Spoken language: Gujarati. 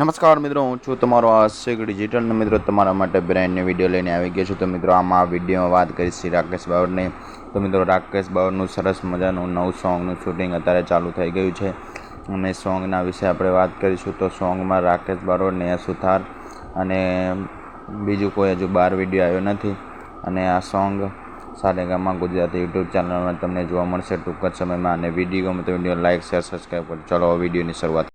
નમસ્કાર મિત્રો, હું છું તમારો આશિક ડિજિટલ મિત્રો તમારા માટે બ્રાન્ડ ન્યૂ વીડિયો લઈને આવી ગયો છું. તો મિત્રો, આમાં આ વિડીયોમાં વાત કરીશ રાકેશ બાવરની. તો મિત્રો, રાકેશ બાવરનું સરસ મજાનું નવું સોંગનું શૂટિંગ અત્યારે ચાલુ થઈ ગયું છે. અને સોંગના વિશે આપણે વાત કરીશું તો સોંગમાં રાકેશ બારોડ નેહા સુથાર અને બીજું કોઈ હજુ બાર વીડિયો આવ્યો નથી. અને આ સોંગ સારેગામાં ગુજરાતી યુટ્યુબ ચેનલમાં તમને જોવા મળશે ટૂંક જ સમયમાં. અને વીડિયો ગમે તો વીડિયો લાઇક શેર સબસ્ક્રાઈબ કરો. ચલો વિડીયોની શરૂઆત